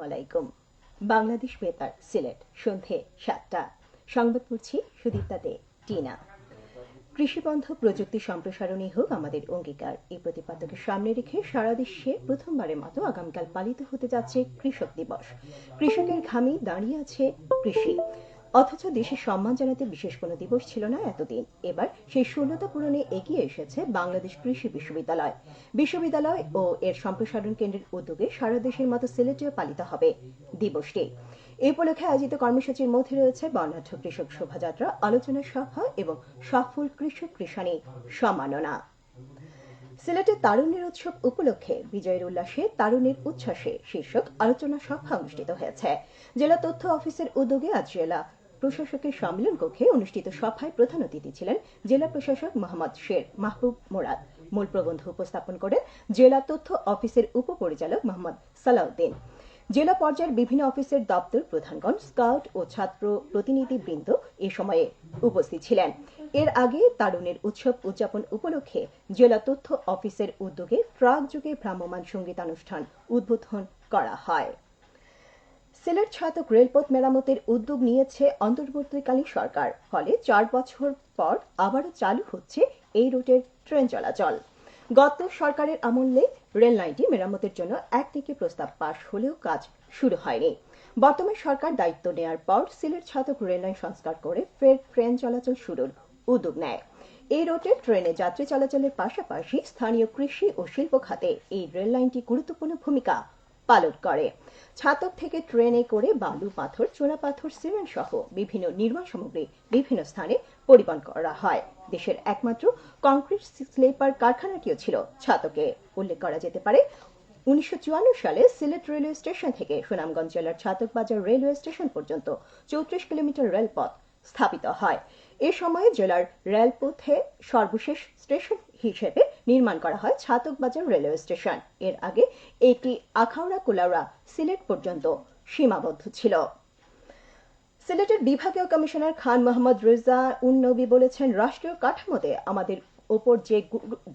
আলাইকুম। বাংলাদেশ সিলেট, সন্ধে সাতটা। সংবাদ পড়ছি সুদীপ্তাতে, টিনা। কৃষিবন্ধ প্রযুক্তি সম্প্রসারণই হোক আমাদের অঙ্গীকার। এই প্রতিপাদ্যকে সামনে রেখে সারা দেশে প্রথমবারের মতো আগামীকাল পালিত হতে যাচ্ছে কৃষক দিবস। কৃষকের ঘামে দাঁড়িয়ে আছে কৃষি। অথচ দেশের সম্মান জানাতে বিশেষ কোনো দিবস ছিল না এতদিন। এবার সেই শূন্যতা পূরণে এগিয়ে এসেছে বাংলাদেশ কৃষি বিশ্ববিদ্যালয়। বিশ্ববিদ্যালয় ও এর সম্প্রসারণ কেন্দ্রের উদ্যোগে সারা দেশের মতো সিলেটেও পালিত হবে দিবসটি। এই উপলক্ষে আয়োজিত কর্মসূচির মধ্যে রয়েছে বর্ণাঢ্য কৃষক শোভাযাত্রা, আলোচনা সভা এবং সফল কৃষক কৃষাণী সম্মাননা। সিলেটে তারুণ্যের উৎসব উপলক্ষে বিজয়ের উল্লাসে তারুণের উচ্ছ্বাসে শীর্ষক আলোচনা সভা অনুষ্ঠিত হয়েছে। জেলা তথ্য অফিসের উদ্যোগে আজ জেলা প্রশাসকের সম্মেলন কক্ষে অনুষ্ঠিত সভায় প্রধান অতিথি ছিলেন জেলা প্রশাসক মোহাম্মদ শের মাহবুব মোরাদ। মূল প্রবন্ধ উপস্থাপন করেন জেলা তথ্য অফিসের উপপরিচালক মোহাম্মদ সালাউদ্দিন। জেলা পর্যায়ের বিভিন্ন অফিসের দপ্তর প্রধানগণ, স্কাউট ও ছাত্র প্রতিনিধিবৃন্দ এ সময়ে উপস্থিত ছিলেন। এর আগে তারুণের উৎসব উদযাপন উপলক্ষে জেলা তথ্য অফিসের উদ্যোগে ট্রাক যুগে ভ্রাম্যমাণ সঙ্গীতানুষ্ঠান উদ্বোধন করা হয়। সিলেট ছাতক রেলপথ মেরামতের উদ্যোগ নিয়েছে অন্তর্বর্তীকালীন সরকার। ফলে চার বছর পর আবারও চালু হচ্ছে এই রুটের ট্রেন চলাচল। গত সরকারের আমলে রেল লাইনটি মেরামতের জন্য এক থেকে প্রস্তাব পাশ হলেও কাজ শুরু হয়নি। বর্তমান সরকার দায়িত্ব নেয়ার পর সিলেট ছাতক রেল লাইন সংস্কার করে ফের ট্রেন চলাচল শুরুর উদ্যোগ নেয়। এই রুটে ট্রেনে যাত্রী চলাচলের পাশাপাশি স্থানীয় কৃষি ও শিল্প খাতে এই রেল লাইনটি গুরুত্বপূর্ণ ভূমিকা পালন করে। ছাতক থেকে ট্রেনে করে বালু পাথর, চোরা পাথর, সিমেন্ট সহ বিভিন্ন নির্মাণ সামগ্রী বিভিন্ন স্থানে পরিবহন করা হয়। দেশের একমাত্র কংক্রিট স্লিপার কারখানাটিও ছিল ছাতকে। উল্লেখ করা যেতে পারে, উনিশশো চুয়ান্ন সালে সিলেট রেলওয়ে স্টেশন থেকে সুনামগঞ্জ জেলার ছাতক বাজার রেলওয়ে স্টেশন পর্যন্ত চৌত্রিশ কিলোমিটার রেলপথ স্থাপিত হয়। এ সময়ে জেলার রেলপথে সর্বশেষ স্টেশন হিসেবে নির্মাণ করা হয় ছাতক বাজার রেলওয়ে স্টেশন। এর আগে এটি আখাউড়া কুলাউড়া সিলেট পর্যন্ত সীমাবদ্ধ ছিল। সিলেটের বিভাগীয় কমিশনার খান মোহাম্মদ রেজা উন নবী বলেছেন, রাষ্ট্রীয় কাঠামোতে আমাদের ওপর যে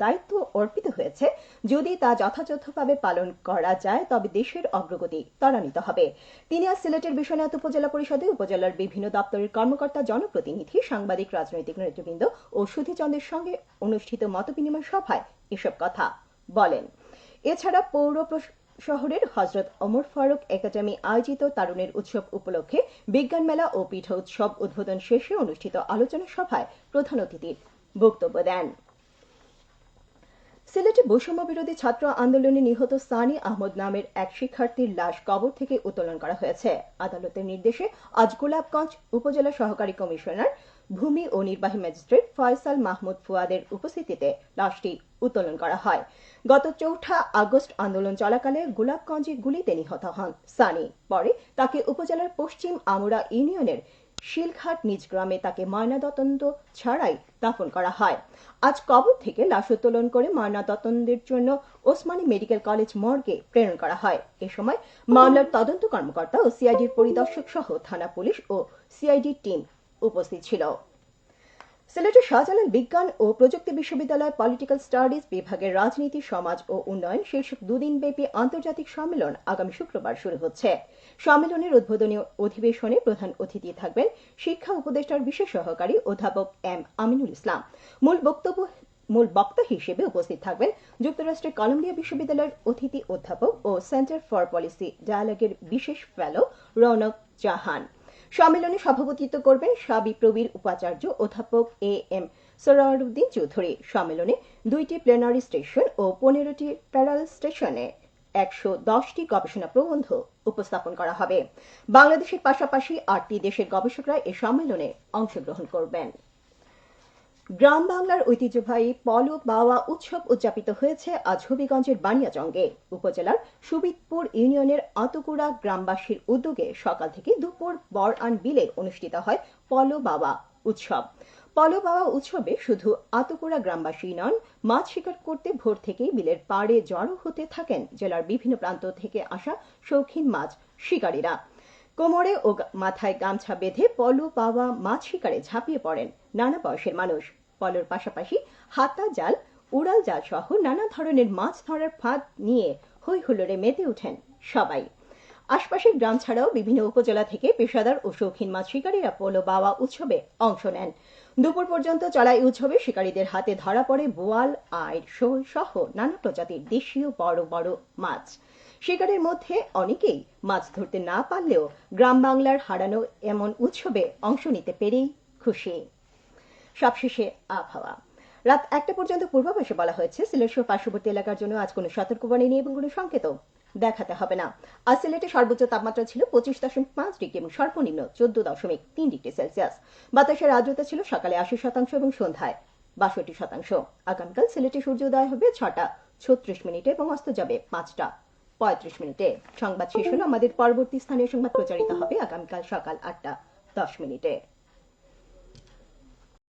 দায়িত্ব অর্পিত হয়েছে, যদি তা যথাযথভাবে পালন করা যায়, তবে দেশের অগ্রগতি ত্বরান্বিত হবে। তিনি আজ সিলেটের বিশ্বনাথ উপজেলা পরিষদে উপজেলার বিভিন্ন দপ্তরের কর্মকর্তা, জনপ্রতিনিধি, সাংবাদিক, রাজনৈতিক নেতৃবৃন্দ ও সুধীচন্দ্রের সঙ্গে অনুষ্ঠিত মতবিনিময় সভায় এসব কথা বলেন। এছাড়া পৌর শহরের হজরত অমর ফারুক একাডেমি আয়োজিত তারুণের উৎসব উপলক্ষে বিজ্ঞান মেলা ও পীঠ উৎসব উদ্বোধন শেষে অনুষ্ঠিত আলোচনা সভায় প্রধান অতিথির বক্তব্য দেন। সিলেটে বৈষম্য বিরোধী ছাত্র আন্দোলনে নিহত সানি আহমদ নামের এক শিক্ষার্থীর লাশ কবর থেকে উত্তোলন করা হয়েছে। আদালতের নির্দেশে আজ গোলাপগঞ্জ উপজেলা সহকারী কমিশনার, ভূমি ও নির্বাহী ম্যাজিস্ট্রেট ফয়সাল মাহমুদ ফুয়াদের উপস্থিতিতে লাশটি উত্তোলন করা হয়। গত চৌঠা আগস্ট আন্দোলন চলাকালে গোলাপগঞ্জে গুলিতে নিহত হন সানি। পরে তাকে উপজেলার পশ্চিম আমুরা ইউনিয়নের শিলঘাট নিজ গ্রামে তাকে ময়নাতদন্ত ছাড়াই দাফন করা হয়। আজ কবর থেকে লাশ উত্তোলন করে ময়নাতদন্তের জন্য ওসমানী মেডিকেল কলেজ মর্গে প্রেরণ করা হয়। এ সময় মামলার তদন্ত কর্মকর্তা ও সিআইডির পরিদর্শক সহ থানা পুলিশ ও সিআইডি টিম উপস্থিত ছিল। সিলেটের শাহজালাল বিজ্ঞান ও প্রযুক্তি বিশ্ববিদ্যালয় পলিটিক্যাল স্টাডিজ বিভাগের রাজনীতি, সমাজ ও উন্নয়ন শীর্ষক দুদিন ব্যাপী আন্তর্জাতিক সম্মেলন আগামী শুক্রবার শুরু হচ্ছে। সম্মেলনের উদ্বোধনী অধিবেশনে প্রধান অতিথি থাকবেন শিক্ষা উপদেষ্টার বিশেষ সহকারী অধ্যাপক এম আমিনুল ইসলাম। মূল বক্তব্য, মূল বক্তা হিসেবে উপস্থিত থাকবেন যুক্তরাষ্ট্রের কলম্বিয়া বিশ্ববিদ্যালয়ের অতিথি অধ্যাপক ও সেন্টার ফর পলিসি ডায়ালগের বিশেষ ফেলো রৌনক জাহান সম্মেলনে সভাপতিত্ব করবেন সাবিপ্রবীর উপাচার্য অধ্যাপক এ এম সরারুদ্দিন চৌধুরী। সম্মেলনে দুইটি প্লেনারি স্টেশন ও পনেরোটি প্যারাল স্টেশনে একশো দশটি গবেষণা প্রবন্ধ উপস্থাপন করা হবে। বাংলাদেশের পাশাপাশি আটটি দেশের গবেষকরা এ সম্মেলনে অংশগ্রহণ করবেন। গ্রাম বাংলার ঐতিহ্যবাহী পল বাওয়া উৎসব উদযাপিত হয়েছে আজ হবিগঞ্জের বানিয়াচঙ্গে। উপজেলার সুবিদপুর ইউনিয়নের আতকুড়া গ্রামবাসীর উদ্যোগে সকাল থেকে দুপুর বর আন বিলে অনুষ্ঠিত হয় পল বাওয়া উৎসব। পল বাওয়া উৎসবে শুধু আতকুড়া গ্রামবাসী নন, মাছ শিকার করতে ভোর থেকেই বিলের পাড়ে জড়ো হতে থাকেন জেলার বিভিন্ন প্রান্ত থেকে আসা শৌখিন মাছ শিকারীরা। কোমরে ও মাথায় গামছা বেঁধে পলু পাওয়া মাছ শিকারে ঝাঁপিয়ে পড়েন নানা বয়সের মানুষ। পলর পাশাপাশি হাতা জাল, উড়াল জাল সহ নানা ধরনের মাছ ধরার ফাঁদ নিয়ে হই হুল্লোড়ে মেতে ওঠেন সবাই। আশপাশের গ্রাম ছাড়াও বিভিন্ন উপজেলা থেকে পেশাদার ও শৌখিন মাছ শিকারীরা পোলো বাওয়া উৎসবে অংশ নেন। দুপুর পর্যন্ত চলা এই উৎসবে শিকারীদের হাতে ধরা পড়ে বোয়াল আইর শোল সহ নানা প্রজাতির দেশীয় বড় বড় মাছ। শিকারের মধ্যে অনেকেই মাছ ধরতে না পারলেও গ্রাম বাংলার হারানো এমন উৎসবে অংশ নিতে পেরেই খুশি। সবশেষে আবহাওয়া। রাত একটা পর্যন্ত পূর্বাভাসে বলা হয়েছে সিলেট সহ পার্শ্ববর্তী এলাকার জন্য আজ কোনো সতর্কবাণী নেই এবং কোনো সংকেত দেখাতে হবে না। আজ সিলেটে সর্বোচ্চ তাপমাত্রা ছিল পঁচিশ দশমিক পাঁচ ডিগ্রি এবং সর্বনিম্ন চোদ্দ দশমিক তিন ডিগ্রি সেলসিয়াস। বাতাসের আর্দ্রতা ছিল সকালে আশি শতাংশ এবং সন্ধ্যায় বাষট্টি শতাংশ। আগামীকাল সিলেটে সূর্যোদয় হবে ছটা ছত্রিশ মিনিটে এবং অস্ত যাবে পাঁচটা পঁয়ত্রিশ মিনিটে। সংবাদ শেষ হলো আমাদের পরবর্তী স্থানীয় সংবাদ প্রচারিত হবে আগামীকাল সকাল আটটা দশ মিনিটে।